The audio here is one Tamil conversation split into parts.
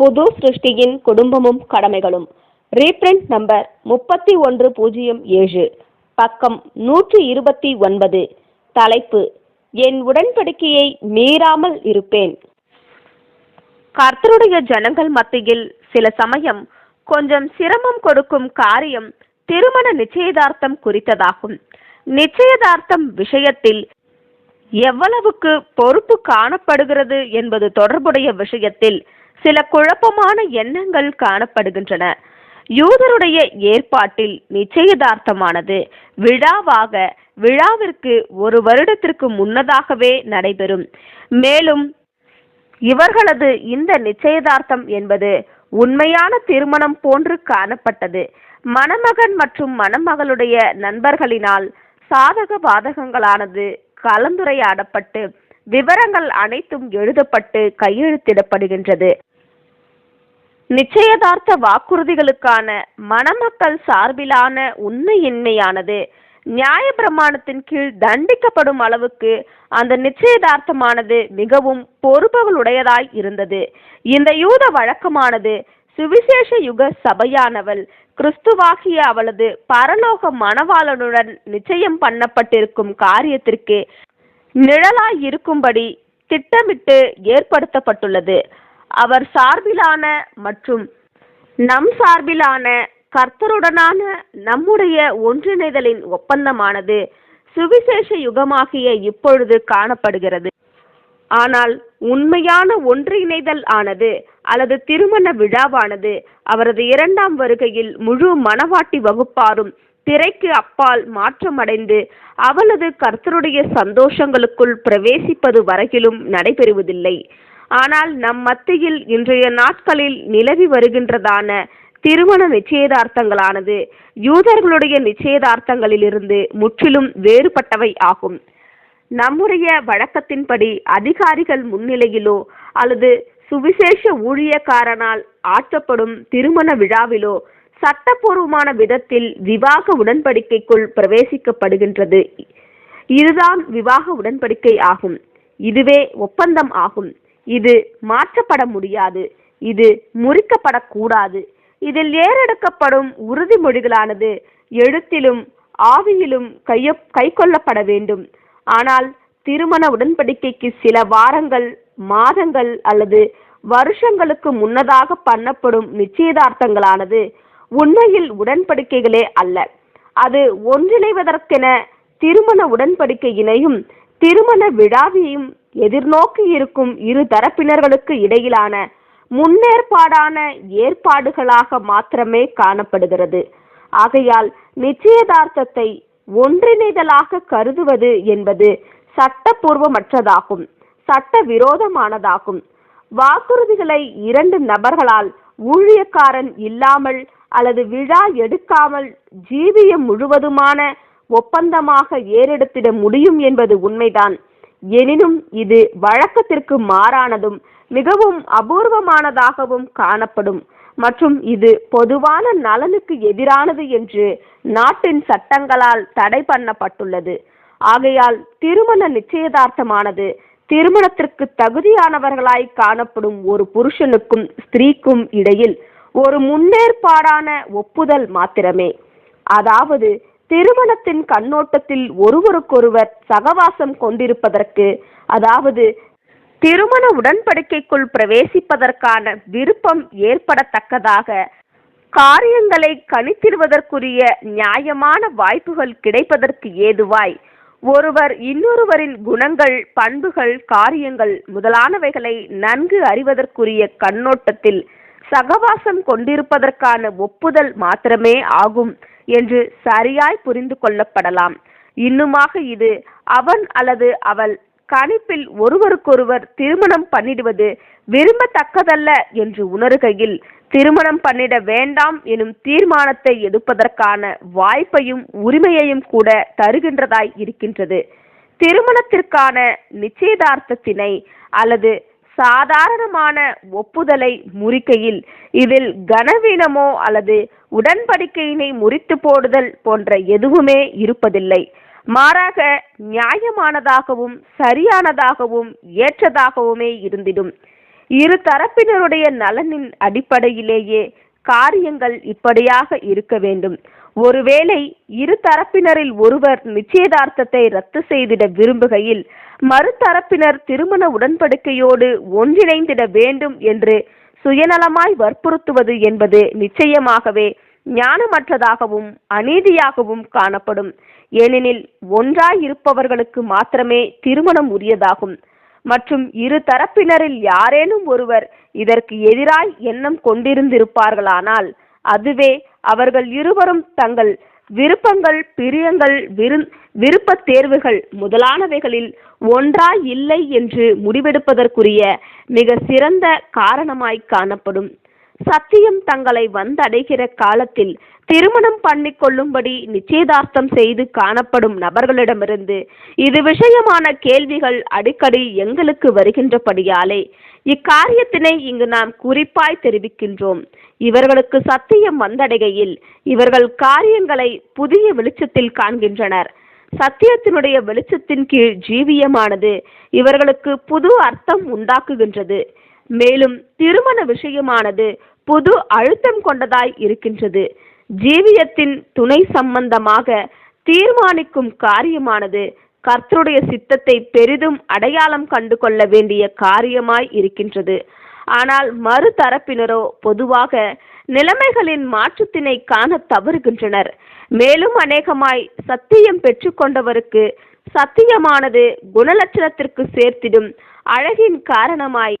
புது சிருஷ்டியின் குடும்பமும் கடமைகளும். ரீப்ரிண்ட் நம்பர் முப்பத்தி ஒன்று பூஜ்ஜியம் ஏழு. பக்கம் நூற்றி இருபத்தி ஒன்பது. தலைப்பு என் உடன்படிக்கையை மீறாமல் இருப்பேன். கர்த்தருடைய ஜனங்கள் மத்தியில் சில சமயம் கொஞ்சம் சிரமம் கொடுக்கும் காரியம் திருமண நிச்சயதார்த்தம் குறித்ததாகும். நிச்சயதார்த்தம் விஷயத்தில் எவ்வளவுக்கு பொறுப்பு காணப்படுகிறது என்பது தொடர்புடைய விஷயத்தில் சில குழப்பமான எண்ணங்கள் காணப்படுகின்றன. யூதருடைய ஏற்பாட்டில் நிச்சயதார்த்தமானது விழாவாக விழாவிற்கு ஒரு வருடத்திற்கு முன்னதாகவே நடைபெறும். மேலும் இவர்களது இந்த நிச்சயதார்த்தம் என்பது உண்மையான திருமணம் போன்று காணப்பட்டது. மணமகன் மற்றும் மணமகளுடைய நண்பர்களினால் சாதக பாதகங்களானது கலந்துரையாடப்பட்டு விவரங்கள் அனைத்தும் எழுதப்பட்டு கையெழுத்திடப்படுகின்றது. நிச்சயதார்த்த வாக்குறுதிகளுக்கான மணமக்கள் சார்பிலான உண்மையின்மையானது நியாயப்பிரமாணத்தின் கீழ் தண்டிக்கப்படும் அளவுக்கு அந்த நிச்சயதார்த்தமானது மிகவும் பொறுப்புகளுடையதாய் இருந்தது. இந்த யூத வழக்கமானது சுவிசேஷ யுக சபையானவள் கிறிஸ்துவாகிய அவளது பரலோக மணவாளனுடன் நிச்சயம் பண்ணப்பட்டிருக்கும் காரியத்திற்கு நிழலாய் இருக்கும்படி திட்டமிட்டு ஏற்படுத்தப்பட்டுள்ளது. அவர் சார்பிலான மற்றும் நம் சார்பிலான கர்த்தருடனான நம்முடைய ஒன்றிணைதலின் ஒப்பந்தமானது சுவிசேஷ யுகமாகிய இப்பொழுது காணப்படுகிறது. ஆனால் உண்மையான ஒன்றிணைதல் ஆனது அல்லது திருமண விழாவானது அவரது இரண்டாம் வருகையில் முழு மணவாட்டி வகுப்பாரும் திரைக்கு அப்பால் மாற்றமடைந்து அவளது கர்த்தருடைய சந்தோஷங்களுக்குள் பிரவேசிப்பது வரையிலும் நடைபெறுவதில்லை. ஆனால் நம் மத்தியில் இன்றைய நாட்களில் நிலவி வருகின்றதான திருமண நிச்சயதார்த்தங்களானது யூதர்களுடைய நிச்சயதார்த்தங்களிலிருந்து முற்றிலும் வேறுபட்டவை ஆகும். நம்முடைய வழக்கத்தின்படி அதிகாரிகள் முன்னிலையிலோ அல்லது சுவிசேஷ ஊழியக்காரனால் ஆற்றப்படும் திருமண விழாவிலோ சட்டப்பூர்வமான விதத்தில் விவாக உடன்படிக்கைக்குள் பிரவேசிக்கப்படுகின்றது. இதுதான் விவாக உடன்படிக்கை ஆகும். இதுவே ஒப்பந்தம் ஆகும். இது மாற்றப்பட முடியாது. இது முறிக்கப்படக்கூடாது. இதில் ஏறெடுக்கப்படும் உறுதிமொழிகளானது எழுத்திலும் ஆவியிலும் கைய கைக்கொள்ளப்பட வேண்டும். ஆனால் திருமண உடன்படிக்கைக்கு சில வாரங்கள் மாதங்கள் அல்லது வருஷங்களுக்கு முன்னதாக பண்ணப்படும் நிச்சயதார்த்தங்களானது உண்மையில் உடன்படிக்கைகளே அல்ல. அது ஒன்றிணைவதற்கென திருமண உடன்படிக்கையினையும் திருமண விழாவையும் எதிர்நோக்கி இருக்கும் இரு தரப்பினர்களுக்கு இடையிலான முன்னேற்பாடான ஏற்பாடுகளாக மாத்திரமே காணப்படுகிறது. ஆகையால் நிச்சயதார்த்தத்தை ஒன்றிணைதலாக கருதுவது என்பது சட்டப்பூர்வமற்றதாகும். சட்ட விரோதமானதாகும் வாக்குறுதிகளை இரண்டு நபர்களால் ஊழியக்காரன் இல்லாமல் அல்லது விழா எடுக்காமல் ஜீவியம் முழுவதுமான ஒப்பந்தமாக ஏறெடுத்திட முடியும் என்பது உண்மைதான். எனினும் இது வழக்கத்திற்கு மாறானதும் மிகவும் அபூர்வமானதாகவும் காணப்படும். மற்றும் இது பொதுவான நலனுக்கு எதிரானது என்று நாட்டின் சட்டங்களால் தடை பண்ணப்பட்டுள்ளது. ஆகையால் திருமண நிச்சயதார்த்தமானது திருமணத்திற்கு தகுதியானவர்களாய் காணப்படும் ஒரு புருஷனுக்கும் ஸ்திரீக்கும் இடையில் ஒரு முன்னேற்பாடான ஒப்புதல் மாத்திரமே. அதாவது திருமணத்தின் கண்ணோட்டத்தில் ஒருவருக்கொருவர் சகவாசம் கொண்டிருப்பதற்கு அதாவது திருமண உடன்படிக்கைக்குள் பிரவேசிப்பதற்கான விருப்பம் ஏற்படத்தக்கதாக காரியங்களை கணித்திடுவதற்குரிய நியாயமான வாய்ப்புகள் கிடைப்பதற்கு ஏதுவாய் ஒருவர் இன்னொருவரின் குணங்கள் பண்புகள் காரியங்கள் முதலானவைகளை நன்கு அறிவதற்குரிய கண்ணோட்டத்தில் சகவாசம் கொண்டிருப்பதற்கான ஒப்புதல் மாத்திரமே ஆகும் என்று சரியாய் புரிந்து கொள்ளப்படலாம். இன்னுமாக இது அவன் அல்லது அவள் கணிப்பில் ஒருவருக்கொருவர் திருமணம் பண்ணிடுவது விரும்பத்தக்கதல்ல என்று உணர்கையில் திருமணம் பண்ணிட வேண்டாம் எனும் தீர்மானத்தை எடுப்பதற்கான வாய்ப்பையும் உரிமையையும் கூட தருகின்றதாய் இருக்கின்றது. திருமணத்திற்கான நிச்சயதார்த்தத்தினை அல்லது சாதாரணமான ஒப்புதலை முறிக்கையில் இதில் கனவீனமோ அல்லது உடன்படிக்கையினை முறித்து போடுதல் போன்ற எதுவுமே இருப்பதில்லை. மாறாக நியாயமானதாகவும் சரியானதாகவும் ஏற்றதாகவுமே இருந்திடும். இரு தரப்பினருடைய நலனின் அடிப்படையிலேயே காரியங்கள் இப்படியாக இருக்க வேண்டும். ஒருவேளை இரு தரப்பினரில் ஒருவர் நிச்சயதார்த்தத்தை ரத்து செய்திட விரும்புகையில் மறுதரப்பினர் திருமண உடன்படிக்கையோடு ஒன்றிணைந்திட வேண்டும் என்று சுயநலமாய் வற்புறுத்துவது என்பது நிச்சயமாகவே ஞானமற்றதாகவும் அநீதியாகவும் காணப்படும். ஏனெனில் ஒன்றாய் இருப்பவர்களுக்கு மாத்திரமே திருமணம் உரியதாகும். மற்றும் இரு தரப்பினரில் யாரேனும் ஒருவர் இதற்கு எதிராய் எண்ணம் கொண்டிருந்திருப்பார்களானால் அதுவே அவர்கள் இருவரும் தங்கள் விருப்பங்கள் பிரியங்கள் விரு விருப்பத் தேர்வுகள் முதலானவைகளில் ஒன்றாய் இல்லை என்று முடிவெடுப்பதற்குரிய மிக சிறந்த காரணமாய் காணப்படும். சத்தியம் தங்களை வந்தடைகிற காலத்தில் திருமணம் பண்ணி கொள்ளும்படி நிச்சயதார்த்தம் செய்து காணப்படும் நபர்களிடமிருந்து இது விஷயமான கேள்விகள் அடிக்கடி எங்களுக்கு வருகின்றபடியாலே இக்காரியத்தினை இங்கு நாம் குறிப்பாய் தெரிவிக்கின்றோம். இவர்களுக்கு சத்தியம் வந்தடைகையில் இவர்கள் காரியங்களை புதிய வெளிச்சத்தில் காண்கின்றனர். சத்தியத்தினுடைய வெளிச்சத்தின் கீழ் ஜீவியமானது இவர்களுக்கு புது அர்த்தம் உண்டாக்குகின்றது. மேலும் திருமண விஷயமானது புது அழுத்தம் கொண்டதாய் இருக்கின்றது. ஜீவியத்தின் துணை சம்பந்தமாக தீர்மானிக்கும் காரியமானது கர்த்தருடைய சித்தத்தை பெரிதும் அடையாளம் கண்டு கொள்ள வேண்டிய காரியமாய் இருக்கின்றது. ஆனால் மறுதரப்பினரோ பொதுவாக நிலைமைகளின் மாற்றத்தினை காண தவறுகின்றனர். மேலும் அநேகமாய் சத்தியம் பெற்றுக்கொண்டவருக்கு சத்தியமானது குணலட்சணத்திற்கு சேர்த்திடும் அழகின் காரணமாய்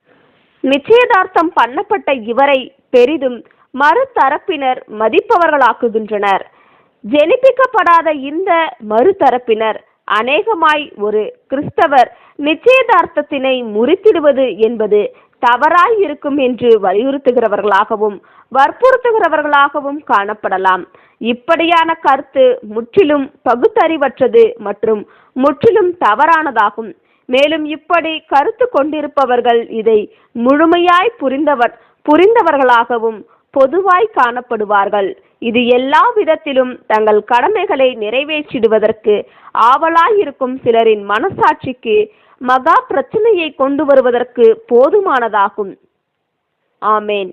நிச்சயதார்த்தம் பண்ணப்பட்ட இவரை பெரிதும் மறுதரப்பினர் மதிப்பவர்களாக்குகின்றனர். ஜெனிப்பிக்கப்படாத இந்த மறுதரப்பினர் அநேகமாய் ஒரு கிறிஸ்தவர் நிச்சயதார்த்தத்தினை முறித்திடுவது என்பது தவறாய் இருக்கும் என்று வலியுறுத்துகிறவர்களாகவும் வற்புறுத்துகிறவர்களாகவும் காணப்படலாம். இப்படியான கருத்து முற்றிலும் பகுத்தறிவற்றது மற்றும் முற்றிலும் தவறானதாகும். மேலும் இப்படி கருத்து கொண்டிருப்பவர்கள் இதை முழுமையாய் புரிந்தவர் புரிந்தவர்களாகவும் பொதுவாய் காணப்படுவார்கள். இது எல்லா விதத்திலும் தங்கள் கடமைகளை நிறைவேற்றிடுவதற்கு ஆவலாயிருக்கும் சிலரின் மனசாட்சிக்கு மகா பிரச்சனையை கொண்டு வருவதற்கு போதுமானதாகும். ஆமேன்.